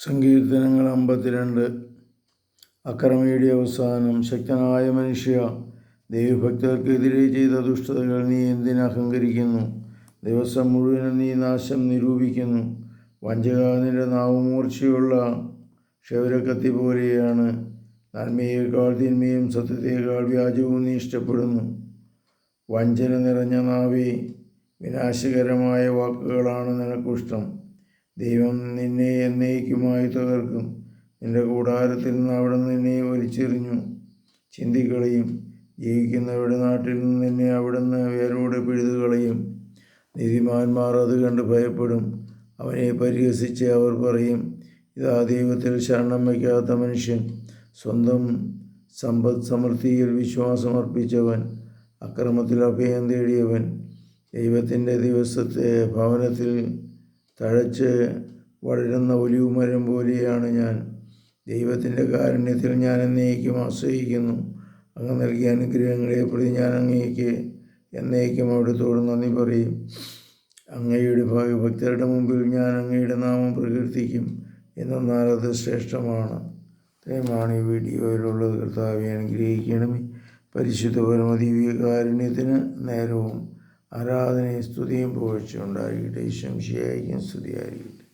സങ്കീർത്തനങ്ങൾ അമ്പത്തിരണ്ട്. അക്രമിയുടെ അവസാനം. ശക്തനായ മനുഷ്യ ദൈവഭക്തർക്കെതിരെ ചെയ്ത ദുഷ്ടതകൾ നീ എന്തിന് അഹങ്കരിക്കുന്നു? ദിവസം മുഴുവനും നീ നാശം നിരൂപിക്കുന്നു. വഞ്ചകാതിന്റെ നാവുമൂർച്ചയുള്ള നാവ് മൂർച്ചയുള്ള ക്ഷൗരക്കത്തി പോലെയാണ്. നന്മയേക്കാൾ തിന്മയും സത്യത്തേക്കാൾ വ്യാജവും നീ ഇഷ്ടപ്പെടുന്നു. വഞ്ചന നിറഞ്ഞ നാവേ വിനാശകരമായ വാക്കുകളാണ് നിനക്കിഷ്ടം. ദൈവം നിന്നെ എന്നേക്കുമായി തകർക്കും. നിന്റെ കൂടാരത്തിൽ നിന്ന് അവിടെ നിന്നെ വലിച്ചെറിഞ്ഞു. ചിന്തിക്കളയും. ജീവിക്കുന്നവരുടെ നാട്ടിൽ നിന്ന് നിന്നെ അവിടുന്ന് വേരോടെ പിഴുതുകളയും. നീതിമാന്മാർ അത് കണ്ട് ഭയപ്പെടും. അവനെ പരിഹസിച്ച് അവർ പറയും ഇതാ ദൈവത്തിൽ ശരണം വയ്ക്കാത്ത മനുഷ്യൻ. സ്വന്തം സമ്പദ് സമൃദ്ധിയിൽ വിശ്വാസമർപ്പിച്ചവൻ. അക്രമത്തിൽ അഭയം തേടിയവൻ. ദൈവത്തിന്റെ ദിവസത്തെ ഭവനത്തിൽ തഴച്ച് വളരുന്ന ഒലിവ് മരം പോലെയാണ് ഞാൻ. ദൈവത്തിന്റെ കാരുണ്യത്തിൽ ഞാൻ എന്നേക്കും ആശ്രയിക്കുന്നു. അങ്ങ് നൽകിയ അനുഗ്രഹങ്ങളെ പ്രതി ഞാൻ അങ്ങേക്ക് എന്നേക്കും അവിടുത്തോട് നന്ദി പറയും. അങ്ങയുടെ ഭക്തരുടെ മുമ്പിൽ ഞാൻ അങ്ങയുടെ നാമം പ്രകീർത്തിക്കും എന്നാൽ അത് ശ്രേഷ്ഠമാണ്. ഇത്രയുമാണ് ഈ വീഡിയോയിലുള്ളത്. കർത്താവെ അനുഗ്രഹിക്കണമേ. പരിശുദ്ധ പരമദിവ്യ കാരുണ്യത്തിന് നേരവും ആരാധനയും സ്തുതിയും പുകഴ്ച ഉണ്ടായിരിക്കട്ടെ ശംശിയായിരിക്കും സ്തുതിയായിരിക്കട്ടെ.